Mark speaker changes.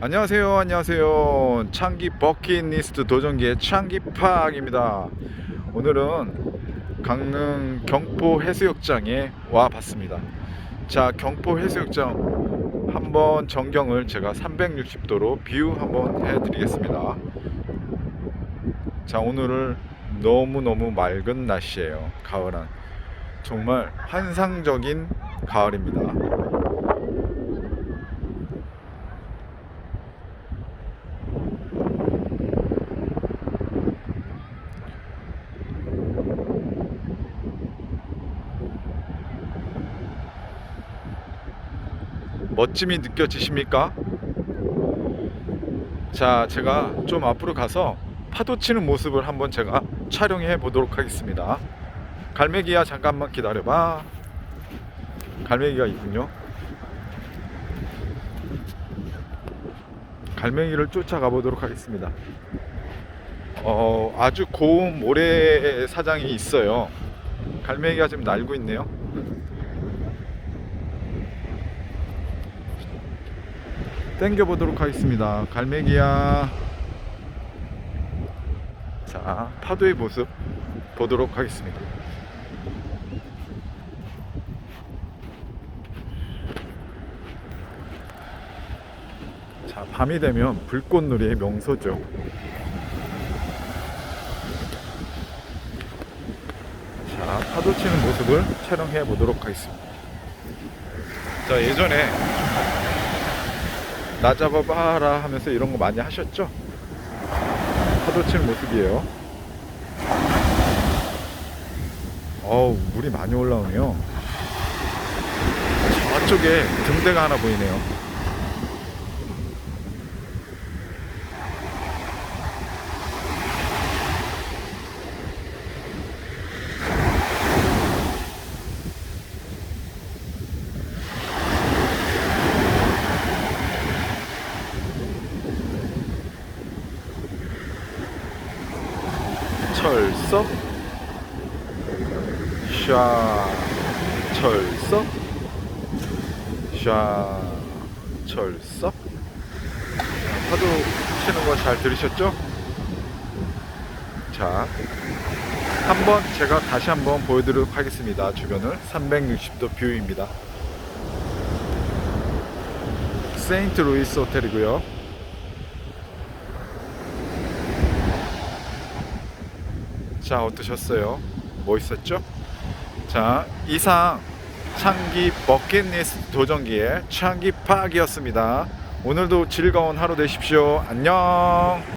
Speaker 1: 안녕하세요. 안녕하세요. 창기 버킷리스트 도전기의 창기팍입니다. 오늘은 강릉 경포 해수욕장에 와 봤습니다. 자 경포 해수욕장 한번 전경을 제가 360도로 뷰 한번 해 드리겠습니다. 자 오늘은 너무너무 맑은 날씨예요. 가을한 정말 환상적인 가을입니다 멋짐이 느껴지십니까? 자, 제가 좀 앞으로 가서 파도 치는 모습을 한번 제가 촬영해 보도록 하겠습니다. 갈매기야, 잠깐만 기다려봐. 갈매기가 있군요. 갈매기를 쫓아가 보도록 하겠습니다. 어, 아주 고운 모래 사장이 있어요. 갈매기가 지금 날고 있네요. 땡겨 보도록 하겠습니다. 갈매기야. 자, 파도의 모습 보도록 하겠습니다. 자, 밤이 되면 불꽃놀이의 명소죠. 자, 파도 치는 모습을 촬영해 보도록 하겠습니다. 자, 예전에 나 잡아봐라 하면서 이런 거 많이 하셨죠? 파도 치는 모습이에요. 어우, 물이 많이 올라오네요. 저쪽에 등대가 하나 보이네요. 철석? 샤 철석? 샤 철석? 자, 파도 치는 거 잘 들으셨죠? 자 한번 제가 다시 한번 보여드리도록 하겠습니다. 주변을 360도 뷰입니다. 세인트 루이스 호텔이고요 자 어떠셨어요? 멋있었죠? 자 이상 창기 버킷리스트 도전기의 창기 파악이었습니다. 오늘도 즐거운 하루 되십시오. 안녕.